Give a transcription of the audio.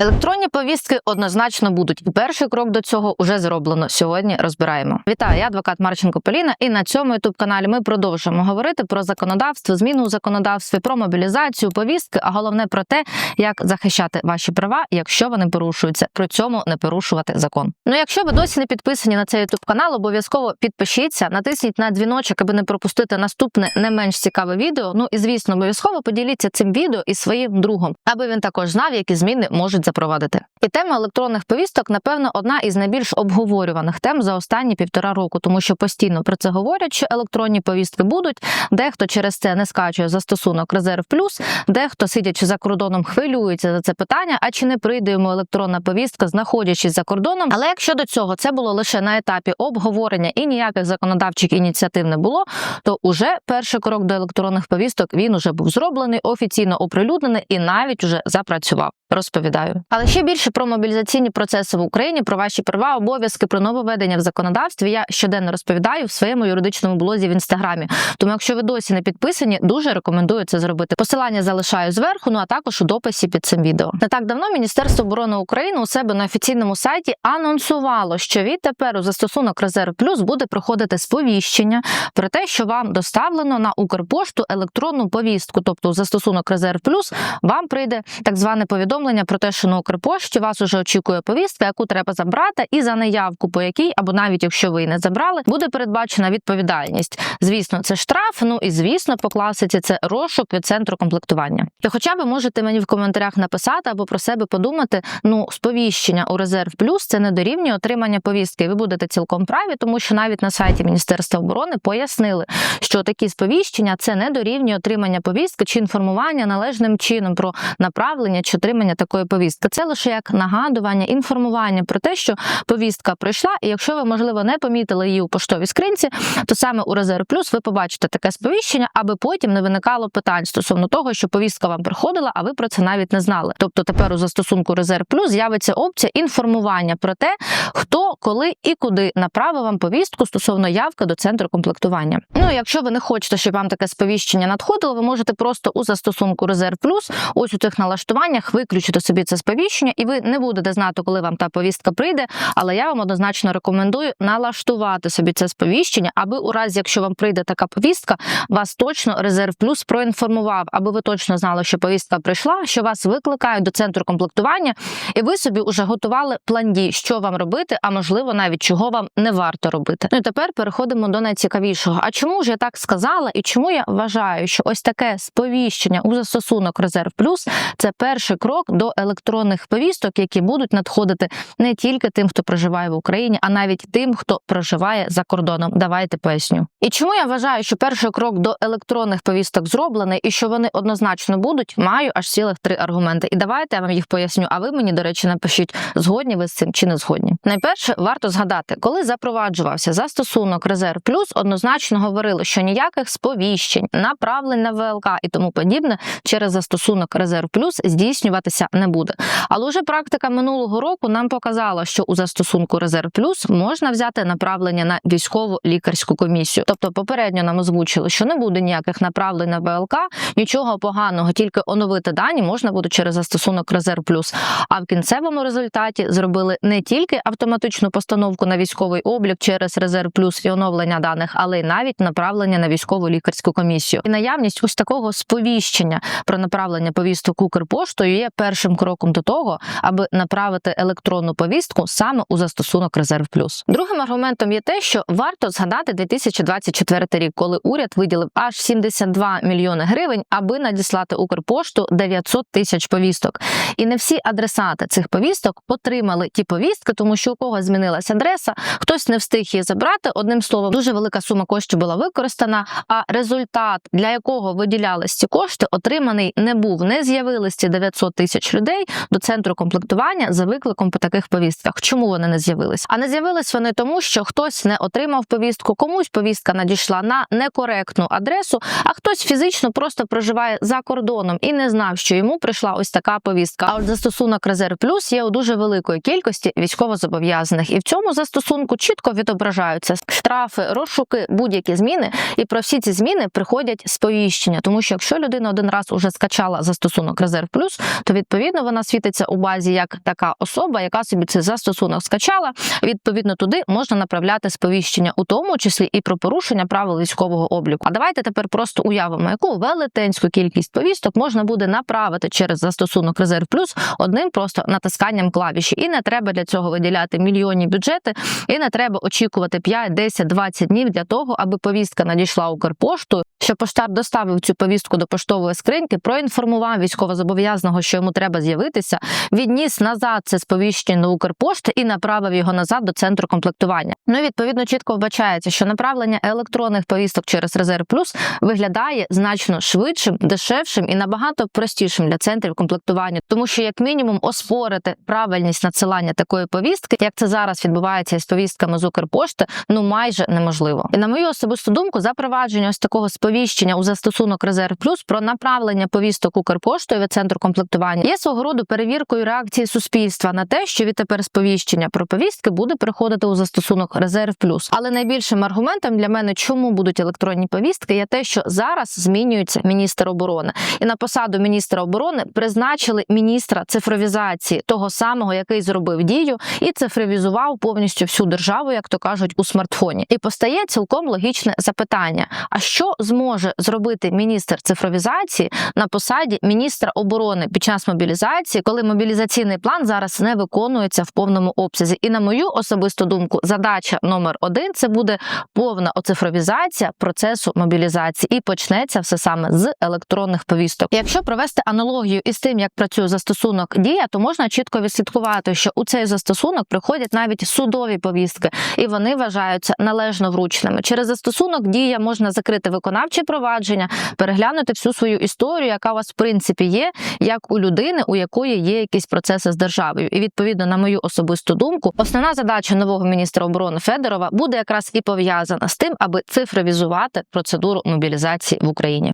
Електронні повістки однозначно будуть, і перший крок до цього вже зроблено. Сьогодні розбираємо. Вітаю, я адвокат Марченко Поліна. І на цьому youtube каналі ми продовжуємо говорити про законодавство, зміну у законодавстві, про мобілізацію, повістки, а головне про те, як захищати ваші права, якщо вони порушуються. При цьому не порушувати закон. Ну, якщо ви досі не підписані на цей youtube канал, обов'язково підпишіться, натисніть на дзвіночок, аби не пропустити наступне не менш цікаве відео. Ну і звісно, обов'язково поділіться цим відео із своїм другом, аби він також знав, які зміни можуть запровадити. І тема електронних повісток, напевно, одна із найбільш обговорюваних тем за останні півтора року, тому що постійно про це говорять, що електронні повістки будуть. Дехто через це не скачує застосунок Резерв Плюс, дехто, сидячи за кордоном, хвилюється за це питання. А чи не прийде йому електронна повістка, знаходячись за кордоном? Але якщо до цього це було лише на етапі обговорення і ніяких законодавчих ініціатив не було, то уже перший крок до електронних повісток він уже був зроблений, офіційно оприлюднений і навіть уже запрацював. Розповідаю, але ще більше про мобілізаційні процеси в Україні, про ваші права, обов'язки, про нововведення в законодавстві. Я щоденно розповідаю в своєму юридичному блозі в інстаграмі. Тому, якщо ви досі не підписані, дуже рекомендую це зробити. Посилання залишаю зверху, ну а також у дописі під цим відео. Не так давно Міністерство оборони України у себе на офіційному сайті анонсувало, що відтепер у застосунок Резерв Плюс буде проходити сповіщення про те, що вам доставлено на Укрпошту електронну повістку, тобто у застосунок Резерв Плюс вам прийде так зване повідомлення про те, що на Укрпошті вас уже очікує повістка, яку треба забрати, і за неявку, по якій, або навіть якщо ви її не забрали, буде передбачена відповідальність. Звісно, це штраф. Ну і звісно, по класиці це розшук від центру комплектування. І хоча ви можете мені в коментарях написати або про себе подумати, ну сповіщення у резерв плюс це не дорівнює отримання повістки. Ви будете цілком праві, тому що навіть на сайті Міністерства оборони пояснили, що такі сповіщення це не дорівнює отримання повістки чи інформування належним чином про направлення чи отримання такої повістки. Це лише як нагадування, інформування про те, що повістка прийшла, і якщо ви, можливо, не помітили її у поштовій скринці, то саме у резерв плюс ви побачите таке сповіщення, аби потім не виникало питань стосовно того, що повістка вам приходила, а ви про це навіть не знали. Тобто тепер у застосунку резерв плюс з'явиться опція інформування про те, хто, коли і куди направив вам повістку стосовно явки до центру комплектування. Ну, якщо ви не хочете, щоб вам таке сповіщення надходило, ви можете просто у застосунку резерв плюс, ось у цих налаштуваннях виключити собі це сповіщення, і ви не будете знати, коли вам та повістка прийде. Але я вам однозначно рекомендую налаштувати собі це сповіщення, аби у разі, якщо вам прийде така повістка, вас точно резерв плюс проінформував, аби ви точно знали, що повістка прийшла, що вас викликають до центру комплектування, і ви собі вже готували план дій, що вам робити, а можливо навіть чого вам не варто робити. Ну і тепер переходимо до найцікавішого. А чому ж я так сказала, і чому я вважаю, що ось таке сповіщення у застосунок резерв плюс це перший крок до електронних повісток, які будуть надходити не тільки тим, хто проживає в Україні, а навіть тим, хто проживає за кордоном. Давайте поясню. І чому я вважаю, що перший крок до електронних повісток зроблений, і що вони однозначно будуть, маю аж цілих три аргументи. І давайте я вам їх поясню. А ви мені, до речі, напишіть, згодні ви з цим чи не згодні. Найперше, варто згадати, коли запроваджувався застосунок Резерв Плюс, однозначно говорили, що ніяких сповіщень, направлень на ВЛК і тому подібне через застосунок Резерв Плюс здійснюватися не буде. Але вже практика минулого року нам показала, що у застосунку Резерв Плюс можна взяти направлення на військову лікарську комісію. Тобто, попередньо нам озвучили, що не буде ніяких направлень на ВЛК, нічого поганого, тільки оновити дані можна буде через застосунок Резерв Плюс. А в кінцевому результаті зробили не тільки автоматичну постановку на військовий облік через Резерв Плюс і оновлення даних, але й навіть направлення на військову лікарську комісію. І наявність ось такого сповіщення про направлення повісток Укрпоштою є першим кроком до того, аби направити електронну повістку саме у застосунок Резерв Плюс. Другим аргументом є те, що варто згадати 2024 рік, коли уряд виділив аж 72 мільйони гривень, аби надіслати Укрпошту 900 тисяч повісток. І не всі адресати цих повісток отримали ті повістки, тому що у когось змінилася адреса, хтось не встиг її забрати. Одним словом, дуже велика сума коштів була використана. А результат, для якого виділялись ці кошти, отриманий не був. Не з'явились ці 900 тисяч людей до центру комплектування за викликом по таких повістках. Чому вони не з'явились? А не з'явились вони тому, що хтось не отримав повістку, комусь повістка надійшла на некоректну адресу, а хтось фізично просто проживає за кордоном і не знав, що йому прийшла ось така повістка. А от застосунок Резерв Плюс є у дуже великої кількості військовозобов'язаних, і в цьому застосунку чітко відображаються штрафи, розшуки, будь-які зміни. І про всі ці зміни приходять сповіщення, тому що якщо людина один раз уже скачала застосунок Резерв Плюс, то Відповідно, вона світиться у базі як така особа, яка собі цей застосунок скачала. Відповідно, туди можна направляти сповіщення, у тому числі і про порушення правил військового обліку. А давайте тепер просто уявимо, яку велетенську кількість повісток можна буде направити через застосунок Резерв Плюс одним просто натисканням клавіші. І не треба для цього виділяти мільйонні бюджети, і не треба очікувати 5, 10, 20 днів для того, аби повістка надійшла Укрпошту, що поштар доставив цю повістку до поштової скриньки, проінформував військовозобов'язаного, що йому треба з'явитися, відніс назад це сповіщення на Укрпошти і направив його назад до центру комплектування. Ну і відповідно чітко вбачається, що направлення електронних повісток через Резерв Плюс виглядає значно швидшим, дешевшим і набагато простішим для центрів комплектування, тому що як мінімум оспорити правильність надсилання такої повістки, як це зараз відбувається із повістками з Укрпошти, ну майже неможливо. І на мою особисту думку, запровадження ось такого сповіщення у застосунок Резерв Плюс про направлення повісток Укрпоштою від центру комплектування є свого роду перевіркою реакції суспільства на те, що відтепер сповіщення про повістки буде приходити у застосунок Резерв Плюс. Але найбільшим аргументом для мене, чому будуть електронні повістки, є те, що зараз змінюється міністр оборони, і на посаду міністра оборони призначили міністра цифровізації, того самого, який зробив дію, і цифровізував повністю всю державу, як то кажуть, у смартфоні. І постає цілком логічне запитання: а що зможе зробити міністр цифровізації на посаді міністра оборони під час мобілізації, коли мобілізаційний план зараз не виконується в повному обсязі? І на мою особисту думку, задача номер один це буде повна оцифровізація процесу мобілізації, і почнеться все саме з електронних повісток. Якщо провести аналогію із тим, як працює застосунок дія, то можна чітко відслідкувати, що у цей застосунок приходять навіть судові повістки, і вони вважаються належно вручними. Через застосунок дія можна закрити виконавче провадження, переглянути всю свою історію, яка у вас в принципі є, як у людини, у якої є якісь процеси з державою. І відповідно, на мою особисту думку, основна задача нового міністра оборони Федорова буде якраз і пов'язана з тим, аби цифровізувати процедуру мобілізації в Україні.